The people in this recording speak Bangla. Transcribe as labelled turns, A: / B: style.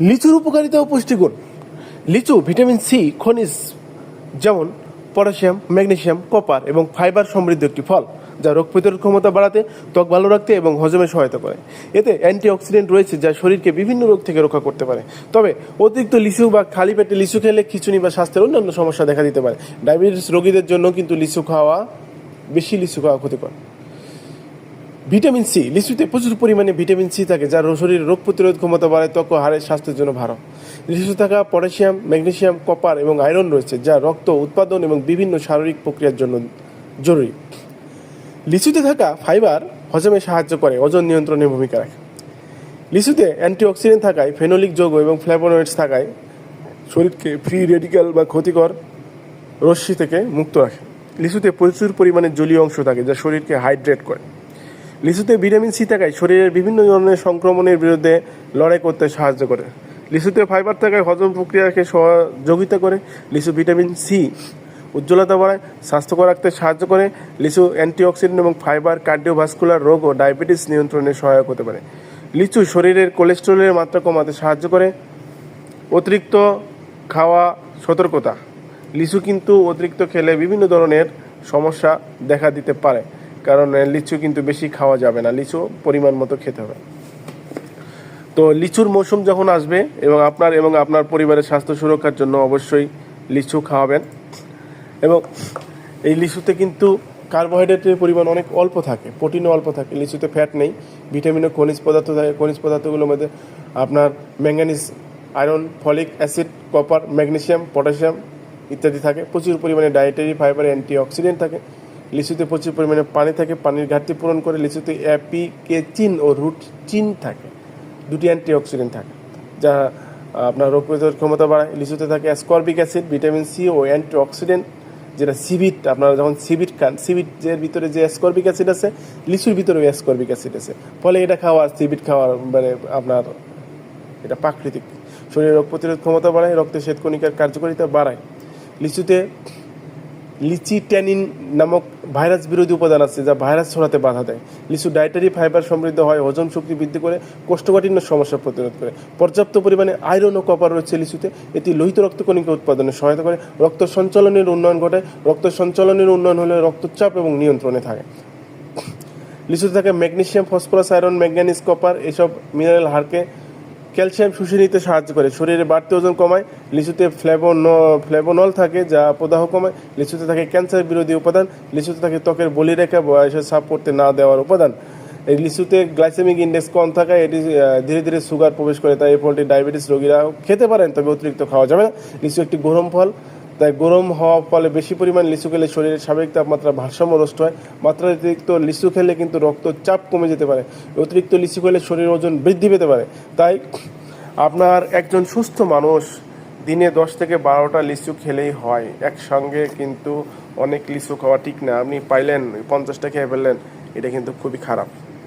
A: লিচুর উপকারিতা ও পুষ্টিগুণ। লিচু, ভিটামিন সি, খনিজ, যেমন পটাশিয়াম, ম্যাগনেশিয়াম, কপার এবং ফাইবার সমৃদ্ধ একটি ফল, যা রোগ প্রতিরোধ ক্ষমতা বাড়াতে, ত্বক ভালো রাখতে এবং হজমে সহায়তা করে। এতে অ্যান্টিঅক্সিডেন্ট রয়েছে যা শরীরকে বিভিন্ন রোগ থেকে রক্ষা করতে পারে। তবে অতিরিক্ত লিচু বা খালি পেটে লিচু খেলে খিচুনি বা স্বাস্থ্যের অন্যান্য সমস্যা দেখা দিতে পারে। ডায়াবেটিস রোগীদের জন্য কিন্তু লিচু খাওয়া, বেশি লিচু খাওয়া ক্ষতিকর। ভিটামিন সি, লিচুতে প্রচুর পরিমাণে ভিটামিন সি থাকে, যা শরীরের রোগ প্রতিরোধ ক্ষমতা বাড়ায়, ত্বক ও হাড়ের স্বাস্থ্যের জন্য ভালো। লিচুতে থাকা পটাশিয়াম ম্যাগনেসিয়াম কপার এবং আয়রন রয়েছে, যা রক্ত উৎপাদন এবং বিভিন্ন শারীরিক প্রক্রিয়ার জন্য জরুরি। লিচুতে থাকা ফাইবার হজমে সাহায্য করে, ওজন নিয়ন্ত্রণে ভূমিকা রাখে। লিচুতে অ্যান্টিঅক্সিডেন্ট থাকায়, ফেনোলিক যৌগ এবং ফ্ল্যাভোনয়েডস থাকায় শরীরকে ফ্রি, রেডিক্যাল বা ক্ষতিকর রশ্মি থেকে মুক্ত রাখে। লিচুতে প্রচুর পরিমাণে জলীয় অংশ থাকে, যা শরীরকে হাইড্রেট করে। লিচুতে ভিটামিন সি থাকায় শরীরের বিভিন্ন ধরনের সংক্রমণের বিরুদ্ধে লড়াই করতে সাহায্য করে। লিচুতে ফাইবার থাকায় হজম প্রক্রিয়াকে সহযোগিতা করে। লিচু ভিটামিন সি উজ্জ্বলতা বাড়ায়, স্বাস্থ্যকর রাখতে সাহায্য করে। লিচু অ্যান্টিঅক্সিডেন্ট এবং ফাইবার কার্ডিওভাস্কুলার রোগ ও ডায়াবেটিস নিয়ন্ত্রণে সহায়ক হতে পারে। লিচু শরীরের কোলেস্টেরলের মাত্রা কমাতে সাহায্য করে। অতিরিক্ত খাওয়া সতর্কতা। লিচু কিন্তু অতিরিক্ত খেলে বিভিন্ন ধরনের সমস্যা দেখা দিতে পারে। কারণ লিচু কিন্তু বেশি খাওয়া যাবে না। লিচু পরিমাণ মতো খেতে হবে। তো লিচুর মৌসুম যখন আসবে এবং আপনার এবং আপনার পরিবারের স্বাস্থ্য সুরক্ষার জন্য অবশ্যই লিচু খাওয়াবেন। এবং এই লিচুতে কিন্তু কার্বোহাইড্রেটের পরিমাণ অনেক অল্প থাকে, প্রোটিনও অল্প থাকে। লিচুতে ফ্যাট নেই, ভিটামিন ও খনিজ পদার্থ থাকে। খনিজ পদার্থগুলোর মধ্যে আপনার manganese iron folic acid copper magnesium potassium ইত্যাদি থাকে। প্রচুর পরিমাণে ডায়েটারি ফাইবার অ্যান্টিঅক্সিডেন্ট থাকে। লিচুতে প্রচুর পরিমাণে পানি থাকে, পানির ঘাটতি পূরণ করে লিচুতে অ্যাপিকেচিন ও রুট চিন থাকে। দুটি অ্যান্টিঅক্সিডেন্ট থাকে, যা আপনার রোগ প্রতিরোধ ক্ষমতা বাড়ায়। লিচুতে থাকে অ্যাসকর্বিক অ্যাসিড, ভিটামিন সি ও অ্যান্টিঅক্সিডেন্ট, যেটা সিভিট, আপনারা যখন সিভিট খান, সিভিট এর ভিতরে যে অ্যাসকর্বিক অ্যাসিড আছে, লিচুর ভিতরে অ্যাসকর্বিক অ্যাসিড আছে। ফলে এটা খাওয়া সিভিট খাওয়ার মানে আপনার এটা প্রাকৃতিক। শরীরের রোগ প্রতিরোধ ক্ষমতা বাড়ায় রক্তে শ্বেতকণিকার কার্যকারিতা বাড়ায়। লিচুতে লিচি ট্যানিন নামক ভাইরাস বিরোধী উপাদান আছে যা ভাইরাস ছড়াতে বাধা দেয়। লিচু ডায়েটারি ফাইবার সমৃদ্ধ হয় হজম শক্তি বৃদ্ধি করে, কোষ্ঠকাঠিন্য সমস্যা প্রতিরোধ করে। পর্যাপ্ত পরিমাণে আয়রন ও কপার রয়েছে লিচুতে। এটি লোহিত রক্তকণিকা উৎপাদনে সহায়তা করে। রক্ত সঞ্চালনের উন্নয়ন ঘটায়। রক্ত সঞ্চালনের উন্নয়ন হলে রক্তচাপ এবং নিয়ন্ত্রণে থাকে। লিচুতে থাকে magnesium phosphorus, iron manganese copper, এসব মিনারেল হাড়কে ক্যালসিয়াম শুষে নিতে সাহায্য করে। শরীরে বাড়তি ওজন কমায়, লিচুতে ফ্লেভোন, ফ্লেভোনল থাকে যা প্রদাহ কমায়, লিচুতে থাকে ক্যান্সার বিরোধী উপাদান, লিচুতে থাকে ত্বকের বলিরেখা বয়সে সাপ করতে না দেওয়ার উপাদান। এই লিচুতে গ্লাইসেমিক ইন্ডেক্স কম থাকায় এটি ধীরে ধীরে সুগার প্রবেশ করে, তাই এই ফলটি ডায়াবেটিস রোগীরা খেতে পারেন, তবে অতিরিক্ত খাওয়া যাবে না। লিচু একটি গরম ফল তাই গরম হওয়ার ফলে বেশি পরিমাণ লিচু খেলে শরীরের স্বাভাবিক তাপমাত্রা ভারসাম্য নষ্ট হয়। মাত্রা অতিরিক্ত লিচু খেলে কিন্তু রক্তচাপ কমে যেতে পারে। অতিরিক্ত লিচু খেলে শরীর ওজন বৃদ্ধি পেতে পারে। তাই আপনার একজন সুস্থ মানুষ দিনে দশ থেকে বারোটা লিচু খেলেই হয়। একসঙ্গে কিন্তু অনেক লিচু খাওয়া ঠিক না। আপনি পাইলেন, পঞ্চাশটা খেয়ে ফেললেন, এটা কিন্তু খুবই খারাপ।